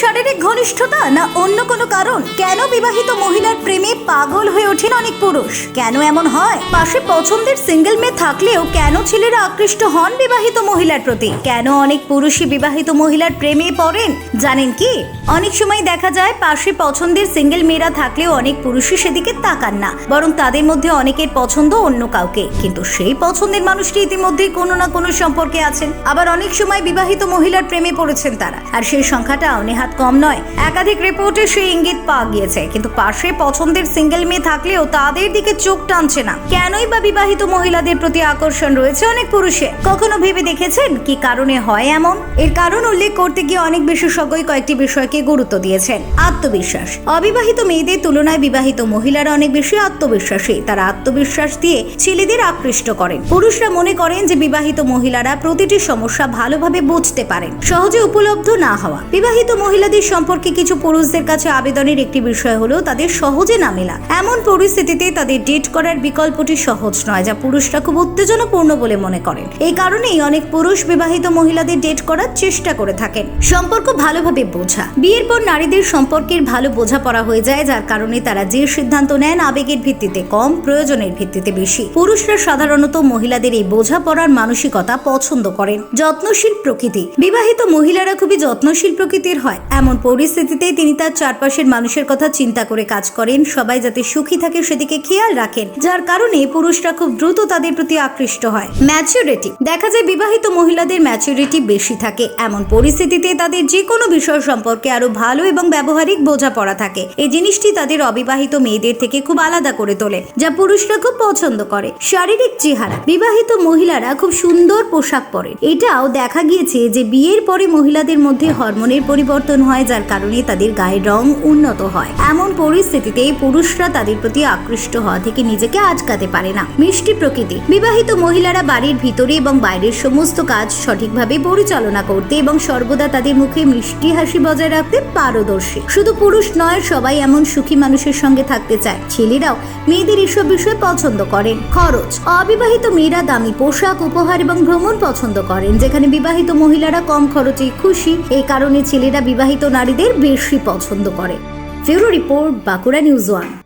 শারীরিক ঘনিষ্ঠতা না অন্য কোনো কারণ? কেন বিবাহিত মহিলার প্রেমে পাগল হয়ে ওঠেন অনেক পুরুষ। কেন এমন হয়? পাশে পছন্দের সিঙ্গেল মেয়ে থাকলেও কেন ছেলেরা আকৃষ্ট হন বিবাহিত মহিলার প্রতি? কেন অনেক পুরুষই বিবাহিত মহিলার প্রেমে পড়েন? জানেন কি? অনেক সময় দেখা যায় পাশে পছন্দের সিঙ্গেল মেয়েরা থাকলেও অনেক পুরুষই সেদিকে তাকান না, বরং তাদের মধ্যে অনেকের পছন্দ অন্য কাউকে। কিন্তু সেই পছন্দের মানুষটি ইতিমধ্যেই কোনো না কোনো সম্পর্কে আছেন। আবার অনেক সময় বিবাহিত মহিলার প্রেমে পড়েছেন তারা। আর সেই সংখ্যাটা অনেহাত কম নয়। একাধিক রিপোর্টে সেই ইঙ্গিত পাওয়া গিয়েছে। কিন্তু পাশে পছন্দের সিঙ্গেল মেয়ে থাকলেও তাদের দিকে চোখ টানছে না। কেনই বা বিবাহিত মহিলাদের প্রতি আকর্ষণ রয়েছে অনেক পুরুষে কখনো ভেবে দেখেছেন কি কারণে হয় এমন? এর কারণ উল্লেখ করতে গিয়ে অনেক বিশেষজ্ঞই কয়েকটি বিষয়কে গুরুত্ব দিয়েছেন। আত্মবিশ্বাস। অবিবাহিত মেয়েদের তুলনায় বিবাহিত মহিলারা অনেক বেশি আত্মবিশ্বাসী। তারা আত্মবিশ্বাস দিয়ে ছেলেদের আকৃষ্ট করেন। পুরুষরা মনে করেন যে বিবাহিত মহিলারা প্রতিটি সমস্যা ভালোভাবে বুঝতে পারেন। সহজে উপলব্ধ না হওয়া। বিবাহিত মহিলাদের সম্পর্কে কিছু পুরুষদের কাছে আবেদনের একটি বিষয় হলো তাদের সহজে না মেলা। এমন পরিস্থিতিতে তাদের ডেট করার বিকল্পটি সহজ নয়, যা পুরুষরা খুব উত্তেজনাপূর্ণ বলে মনে করেন। এই কারণেই অনেক পুরুষ বিবাহিত মহিলাদের ডেট করার চেষ্টা করে থাকেন। সম্পর্ক ভালোভাবে বোঝা। বিয়ের পর নারীদের সম্পর্কের ভালো বোঝাপড়া হয়ে যায়, যার কারণে তারা যে সিদ্ধান্ত নেন আবেগের ভিত্তিতে কম, প্রয়োজনের ভিত্তিতে বেশি। পুরুষরা সাধারণত মহিলাদের এই বোঝাপড়ার মানসিকতা পছন্দ করেন। যত্নশীল প্রকৃতি। বিবাহিত মহিলারা খুবই যত্নশীল প্রকৃতির হয়। এমন পরিস্থিতিতে তিনি তার চারপাশের মানুষের কথা চিন্তা করে কাজ করেন। সবাই যাতে সুখী থাকে সেদিকে খেয়াল রাখেন, যার কারণে পুরুষরা খুব দ্রুত তাদের প্রতি আকৃষ্ট হয়। ম্যাচুরিটি দেখা যায় বিবাহিত মহিলাদের ম্যাচুরিটি বেশি থাকে। এমন পরিস্থিতিতে তাদের যে কোনো বিষয় সম্পর্কে আরও ভালো এবং ব্যবহারিক বোঝাপড়া থাকে। এই জিনিসটি তাদের অবিবাহিত মেয়েদের থেকে খুব আলাদা করে তোলে, যা পুরুষরা খুব পছন্দ করে। শারীরিক চেহারা, বিবাহিত মহিলারা খুব সুন্দর পোশাক পরেন এটাও দেখা গিয়েছে যে বিয়ের পরে মহিলাদের মধ্যে হরমোনের পরিবর্তন হয়, যার কারণে তাদের গায়ের রং উন্নত হয়। এমন পরিস্থিতিতে পুরুষরা তাদের প্রতি আকৃষ্ট হওয়া থেকে নিজেকে আটকাতে পারে না। মিষ্টি প্রকৃতি। বিবাহিত মহিলারা বাড়ির ভিতরে এবং বাইরের সমস্ত কাজ সঠিকভাবে পরিচালনা করতে এবং সর্বদা তাদের মুখে মিষ্টি হাসি বজায় রাখতে পারদর্শী। শুধু পুরুষ নয়, সবাই এমন সুখী মানুষের সঙ্গে থাকতে চায়। ছেলেরাও মেয়েদের এসব বিষয়ে পছন্দ করেন। খরচ। অবিবাহিত মেয়েরা দামি পোশাক, উপহার এবং ভ্রমণ পছন্দ করেন, যেখানে বিবাহিত মহিলারা কম খরচে খুশি। এই কারণে ছেলেরা বিবাহিত নারীদের বেশি পছন্দ করে। ফিউরো রিপোর্ট, বাঁকুড়া নিউজ ওয়ান।